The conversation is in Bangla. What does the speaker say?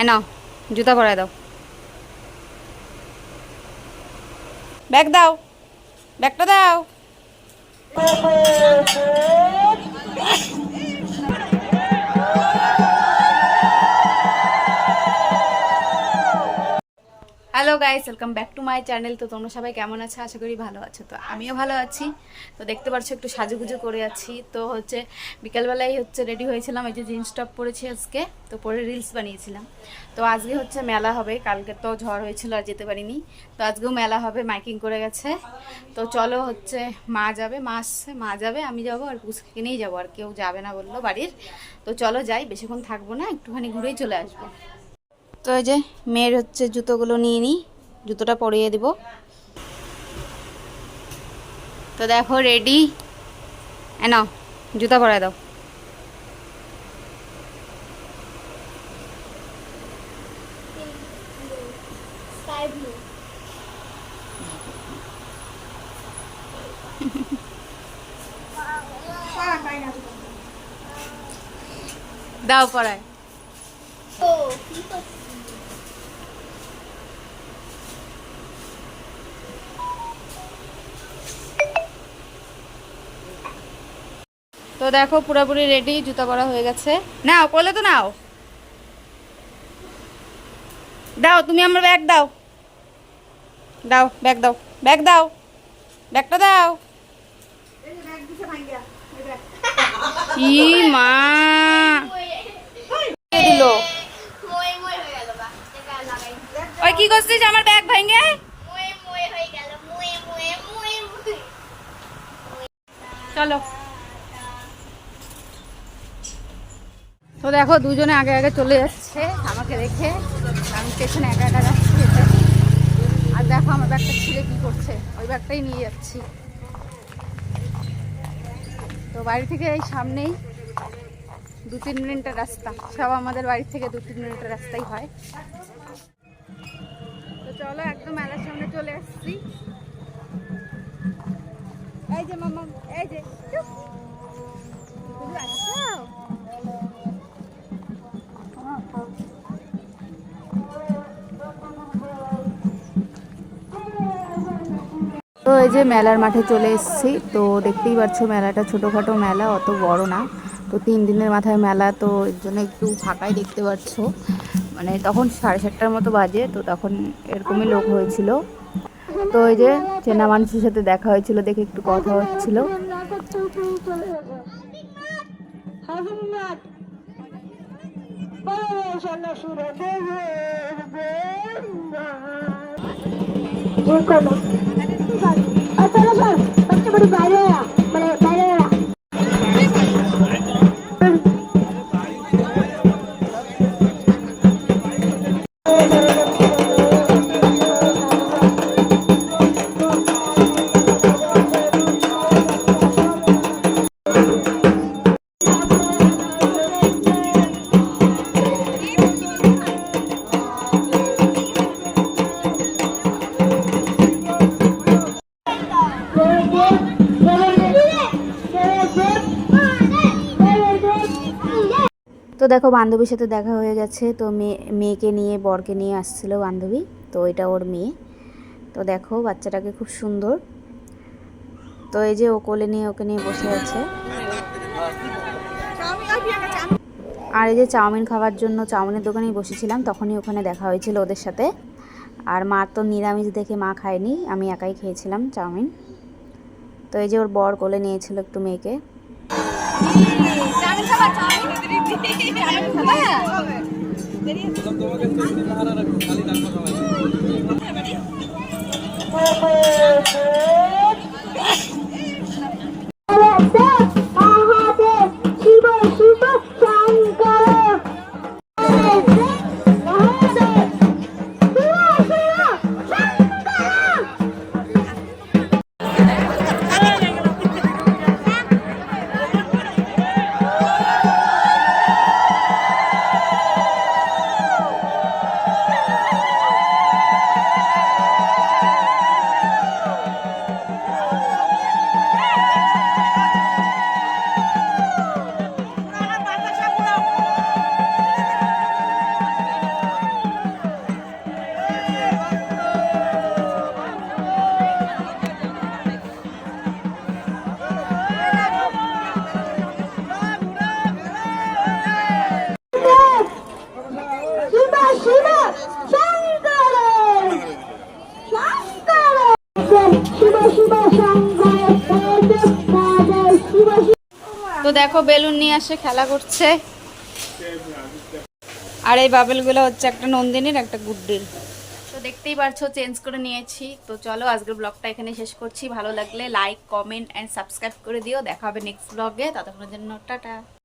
এ নাও জুতা পরায় দাও। ব্যাগ দাও ব্যাগটা দাও। Hello guys welcome back to my channel তো তোমরা সবাই কেমন আছো? আশা করি ভালো আছো। তো আমিও ভালো আছি। তো দেখতে পাচ্ছ একটু সাজুগুজু করে আছি। তো হচ্ছে বিকালবেলায় হচ্ছে রেডি হয়েছিলাম, এই যে জিন্স টপ পরেছি আজকে। তো পরে রিলস বানিয়েছিলাম। তো আজকে হচ্ছে মেলা হবে। কালকে তো ঝড় হয়েছিল, আর যেতে পারিনি। তো আজকেও মেলা হবে, মাইকিং করে গেছে। তো চলো হচ্ছে মা যাবে, মা আসছে, মা যাবে, আমি যাব, আর পুচকে নিয়েই যাব, আর কেউ যাবে না বলল বাড়ির। তো চলো যাই, বেশিক্ষণ থাকব না, একটুখানি ঘুরেই চলে আসব। তো এই যে মেয়ের হচ্ছে জুতোগুলো নিয়ে নিই জুতোটা পরিয়ে দিব। তো দেখো রেডি নাও জুতা পরায় দাও। Sky blue. দাও পরায় Oh, তো দেখো পুরোপুরি রেডি জুতা পরা হয়ে গেছে। নাও করলে তো নাও। দাও তুমি আমার ব্যাগ দাও। দাও ব্যাগ দাও ব্যাগ দাও ব্যাগটা দাও। ই মা। দিল। হয়ে ওই কি করছিস? আমার ব্যাগ ভেঙে? হয়ে চলো। তো দেখো দুজনে আগে আগে চলে যাচ্ছে, আমাকে রেখে। আমি পেছনে একা একা যাচ্ছি। আর দেখো আমার ব্যাগটা ছিঁড়ে কি করছে, ওই ব্যাগটাই নিয়ে যাচ্ছি। তো বাড়ি থেকে এই সামনেই দু তিন মিনিটের রাস্তা। সব আমাদের বাড়ি থেকে দু তিন মিনিটের রাস্তাই হয়। তো চলো একদম মেলার সামনে চলে আসছি। এই যে মামা, এই যে তো এই যে মেলার মাঠে চলে এসেছি, তো দেখতেই পাচ্ছ মেলাটা ছোটোখাটো মেলা, অত বড় না। তো তিন দিনের মাথায় মেলা, তো এর জন্য একটু ফাঁকাই দেখতে পাচ্ছ। মানে তখন সাড়ে সাতটার মতো বাজে, তো তখন এরকমই লোক হয়েছিল। তো এই যে চেনা মানুষের সাথে দেখা হয়েছিল, দেখে একটু কথা হচ্ছিল। সুরে দেখো, বান্ধবীর সাথে দেখা হয়ে গেছে। তো মেয়ে, মেয়েকে নিয়ে, বরকে নিয়ে আসছিল বান্ধবী। তো এটা ওর মেয়ে। তো দেখো, বাচ্চাটাকে খুব সুন্দর। তো এই যে ও কোলে নিয়ে, ওকে নিয়ে বসে আছে। আর এই যে চাউমিন খাওয়ার জন্য চাউমিনের দোকানেই বসেছিলাম, তখনই ওখানে দেখা হয়েছিল ওদের সাথে। আর মার তো নিরামিষ দেখে মা খায়নি, আমি একাই খেয়েছিলাম চাউমিন। তো এই যে ওর বর কোলে নিয়েছিল একটু মেয়েকে। মহাদেব দেখো, বেলুন নিয়ে আসে খেলা করছে। আর এই বাবেলগুলো হচ্ছে একটা নন্দিনীর, একটা গুড্ডির। তো দেখতেই পারছ চেঞ্জ করে নিয়েছি। তো চলো, আজকের ব্লগটা এখানে শেষ করছি। ভালো লাগলে লাইক কমেন্ট অ্যান্ড সাবস্ক্রাইব করে দিও। দেখা হবে নেক্সট ব্লগে ততক্ষণের জন্য, টাটা।